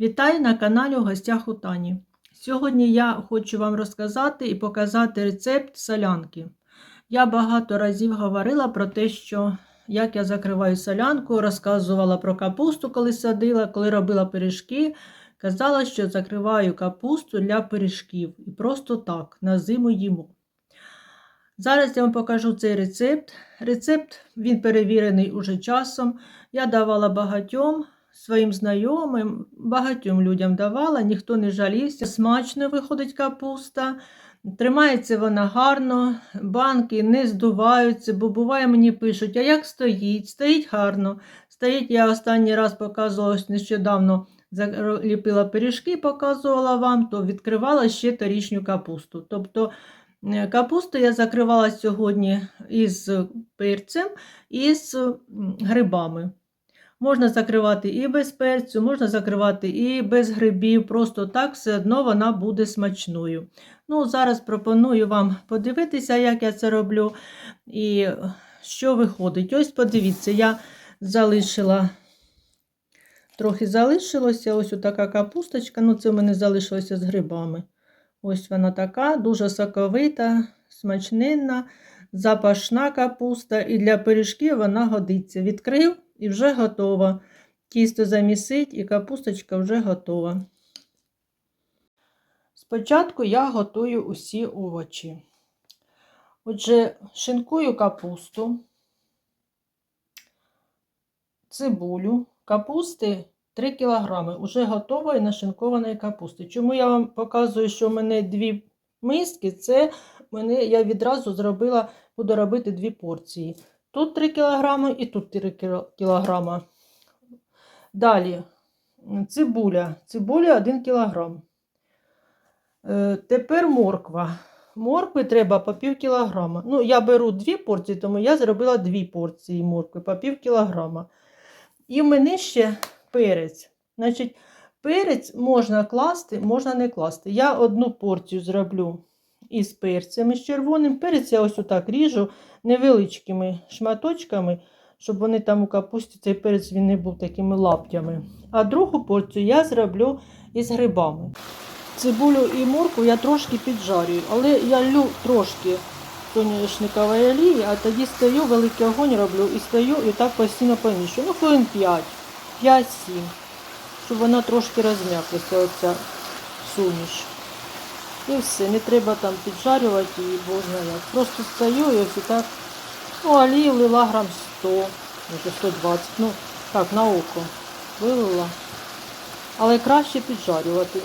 Вітаю на каналі у гостях у Тані. Сьогодні я хочу вам розказати і показати рецепт солянки. Я багато разів говорила про те, що як я закриваю солянку, розказувала про капусту, коли садила, коли робила пиріжки. Казала, що закриваю капусту для пиріжків і просто так на зиму їмо. Зараз я вам покажу цей рецепт. Рецепт він перевірений уже часом. Я давала багатьом своїм знайомим, багатьом людям давала, ніхто не жалівся. Смачно виходить капуста. Тримається вона гарно, банки не здуваються, бо буває, мені пишуть, а як стоїть? Стоїть гарно. Стоїть, я останній раз показувала нещодавно, ліпила пиріжки, показувала вам, то відкривала ще торічню капусту. Тобто е, капусту я закривала сьогодні із перцем і з грибами. Можна закривати і без перцю, можна закривати і без грибів, просто так все одно вона буде смачною. Ну, Зараз пропоную вам подивитися, як я це роблю і що виходить. Ось подивіться, я залишила, трохи залишилося ось така капусточка. Ну, це в мене залишилося з грибами. Ось вона така, дуже соковита, смачненна, запашна капуста, і для пиріжків вона годиться. Відкрив і вже готова. Тісто замісить і капусточка вже готова. Спочатку я готую усі овочі. Отже, шинкую капусту, цибулю, капусти 3 кг уже готової нашинкованої капусти. Чому я вам показую, що в мене дві миски, це мене, я відразу зробила, буду робити дві порції. Тут 3 кг і тут 3 кг. Далі цибуля. Цибуля 1 кг. Е, тепер морква. Моркви треба по пів кілограма. Ну, я беру дві порції, тому я зробила дві порції моркви по пів кілограма. І в мене ще перець. Значить, перець можна класти, можна не класти. Я одну порцію зроблю із перцями з червоним. Перець я ось отак ріжу невеличкими шматочками, щоб вони там у капусті цей перець він не був такими лаптями. А другу порцію я зроблю із грибами. Цибулю і морку я трошки піджарюю, але я лю трошки соняшникової олії, а тоді стою, великий огонь роблю і стою і так постійно помішую. Ну, хвилин 5, 5-7, щоб вона трошки розм'яклася, оця суміш. І все, не треба там піджарювати її, бо знає. Просто стою і ось так. Ну, олії влила грам 100, може 120, ну так, на око вилила. Але краще піджарювати.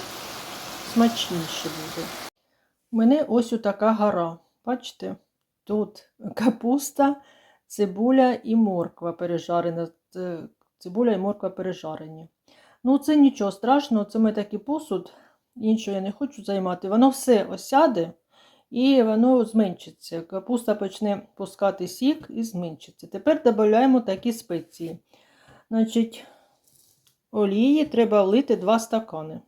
Смачніше буде. У мене ось така гора. Бачите? Тут капуста, цибуля і морква пережарена. Цибуля і морква пережарені. Ну, це нічого страшного, це ми такий посуд іншого я не хочу займати, воно все осяде і воно зменшиться. Капуста почне пускати сік і зменшиться. Тепер додаємо такі спеції. Значить, олії треба влити 2 стакани.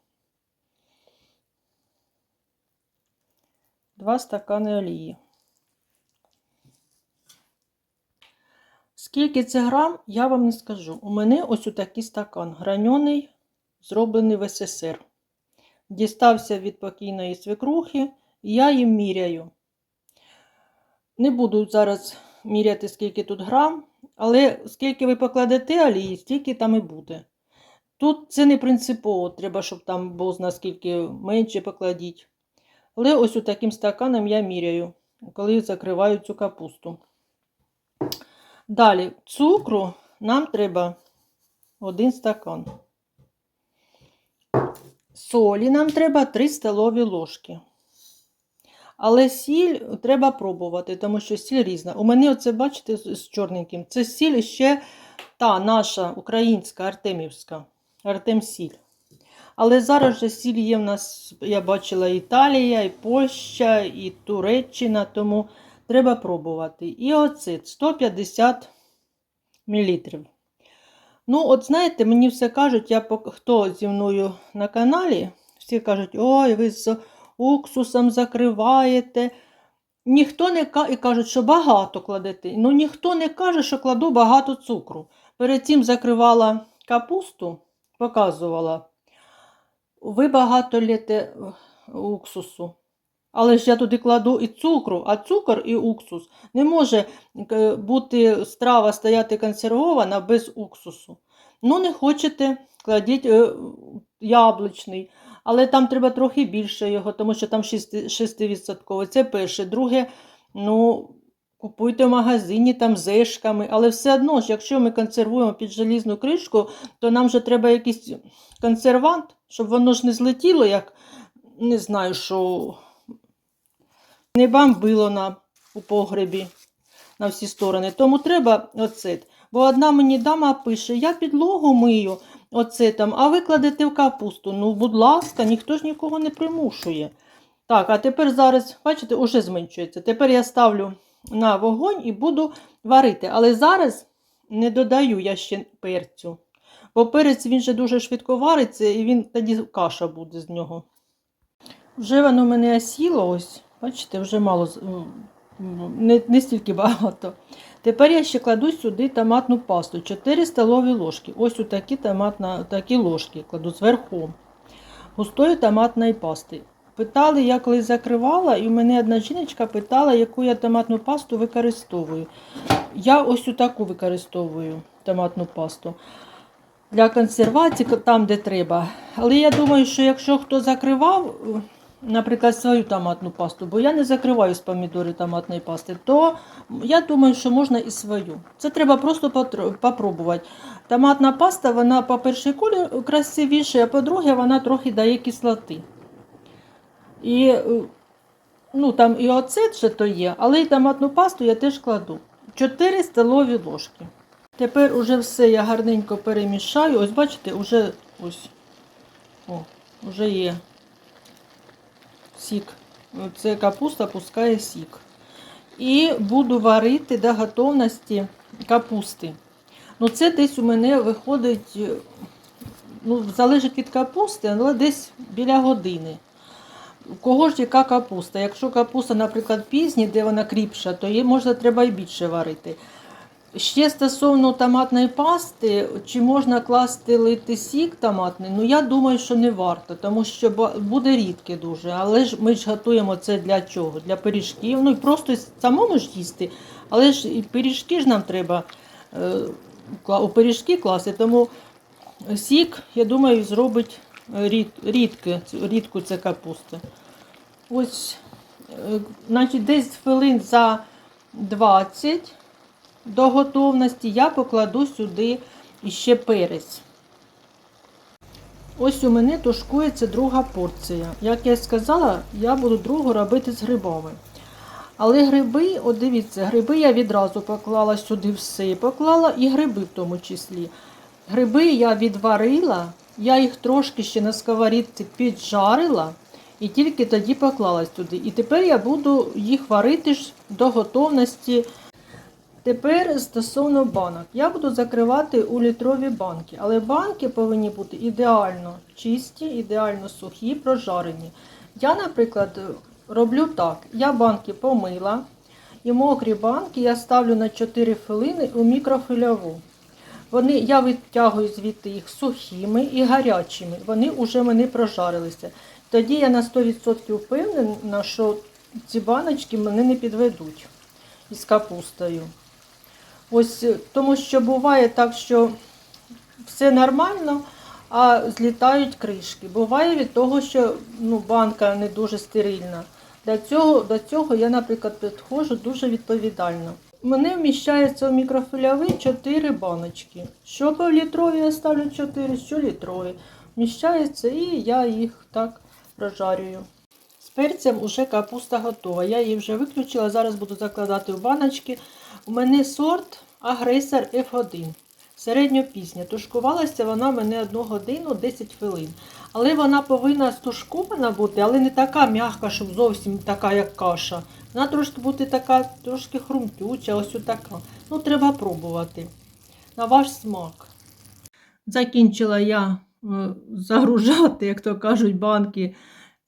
2 стакани олії. Скільки це грам, я вам не скажу. У мене ось у такий стакан, граньоний, зроблений в СССР дістався від покійної свекрухи, і я їм міряю. Не буду зараз міряти, скільки тут грам, але скільки ви покладете олії, стільки там і буде. Тут це не принципово, треба, щоб там був наскільки менше покладіть. Але ось у таким стаканом я міряю, коли закриваю цю капусту. Далі цукру нам треба один стакан. Солі нам треба 3 столові ложки. Але сіль треба пробувати, тому що сіль різна. У мене, оце, бачите, з чорненьким, це сіль ще та наша українська Артемівська. Артем сіль. Але зараз же сіль є в нас, я бачила, Італія, і Польща, і Туреччина, тому треба пробувати. І оцет 150 мл. Ну, от знаєте, мені все кажуть, я хто зі мною на каналі, всі кажуть, ой, ви з уксусом закриваєте. Ніхто не і кажуть, що багато кладете. Ну, ніхто не каже, що кладу багато цукру. Перед цим закривала капусту, показувала. ви багато лєте е, уксусу. Але ж я туди кладу і цукру, а цукор і уксус не може е, бути страва стояти консервована без уксусу. Ну, не хочете, кладіть е, яблучний, але там треба трохи більше його, тому що там 6%. Це перше. Друге, ну, купуйте в магазині там зешками, але все одно ж, якщо ми консервуємо під желізну кришку, то нам же треба якийсь консервант, щоб воно ж не злетіло, як не знаю, що не бомбило нам у погребі на всі сторони. Тому треба оцет. Бо одна мені дама пише: я підлогу мию оцетом, а ви кладете в капусту. Ну, будь ласка, ніхто ж нікого не примушує. Так, а тепер зараз, бачите, уже зменшується. Тепер я ставлю на вогонь і буду варити. Але зараз не додаю я ще перцю. Бо перець він же дуже швидко вариться, і він тоді каша буде з нього. Вже воно мене осіло, ось, бачите, вже мало, не, не стільки багато. Тепер я ще кладу сюди томатну пасту. 4 столові ложки. Ось у такі, томатна, такі ложки кладу зверху. Густої томатної пасти. Питали, я коли закривала, і мене одна жіночка питала, яку я томатну пасту використовую. Я ось таку використовую томатну пасту для консервації, там, де треба. Але я думаю, що якщо хто закривав, наприклад, свою томатну пасту, бо я не закриваю з помідори томатної пасти, то я думаю, що можна і свою. Це треба просто попробувати. Томатна паста, вона, по-перше, колір красивіша, а по-друге, вона трохи дає кислоти. І е, ну, там і оцет ще то є, але і томатну пасту я теж кладу. 4 столові ложки. Тепер уже все я гарненько перемішаю. Ось бачите, уже ось о, вже є сік. Це капуста пускає сік. І буду варити до готовності капусти. Ну, це десь у мене виходить, ну, залежить від капусти, але десь біля години. У кого ж яка капуста? Якщо капуста, наприклад, пізня, де вона кріпша, то її можна треба і більше варити. Ще стосовно томатної пасти, чи можна класти лити сік томатний, ну я думаю, що не варто, тому що буде рідке дуже. Але ж ми ж готуємо це для чого? Для пиріжків. Ну і просто самому ж їсти. Але ж і пиріжки ж нам треба е, у пиріжки класти. Тому сік, я думаю, зробить рід, рідке, рідку це капуста. Ось, е, значить, десь хвилин за 20 до готовності я покладу сюди іще перець. Ось у мене тушкується друга порція. Як я сказала, я буду другу робити з грибами. Але гриби, от дивіться, гриби я відразу поклала сюди все, поклала і гриби в тому числі. Гриби я відварила, я їх трошки ще на сковорідці піджарила і тільки тоді поклала сюди. І тепер я буду їх варити ж до готовності. Тепер стосовно банок. Я буду закривати у літрові банки, але банки повинні бути ідеально чисті, ідеально сухі, прожарені. Я, наприклад, роблю так: я банки помила, і мокрі банки я ставлю на 4 хвилини у мікрофильову. Вони, я витягую звідти їх сухими і гарячими. Вони вже мене прожарилися. Тоді я на 100% впевнена, що ці баночки мене не підведуть із капустою. Ось е, тому що буває так, що все нормально, а злітають кришки. Буває від того, що ну, банка не дуже стерильна. Для цього, до цього я, наприклад, підходжу дуже відповідально. Мене вміщається у мікрофильовий 4 баночки. Що півлітрові я ставлю 4, що літрові. Вміщається і я їх так прожарюю. З перцем уже капуста готова. Я її вже виключила, зараз буду закладати в баночки. У мене сорт агресор F1. Середньопісня. Тушкувалася вона в мене 1 годину 10 хвилин. Але вона повинна стушкована бути, але не така м'яка, щоб зовсім така, як каша. Вона трошки бути така, трошки хрумтюча, ось така. Ну, треба пробувати. На ваш смак. Закінчила я е, загружати, як то кажуть, банки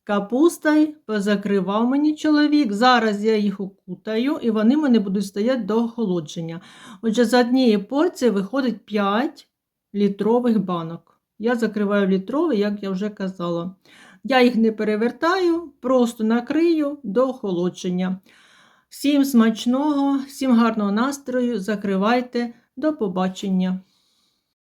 капустою. Позакривав мені чоловік. Зараз я їх окутаю і вони мене будуть стояти до охолодження. Отже, з однієї порції виходить 5 літрових банок. Я закриваю в літровий, як я вже казала. Я їх не перевертаю, просто накрию до охолодження. Всім смачного, всім гарного настрою, закривайте. До побачення!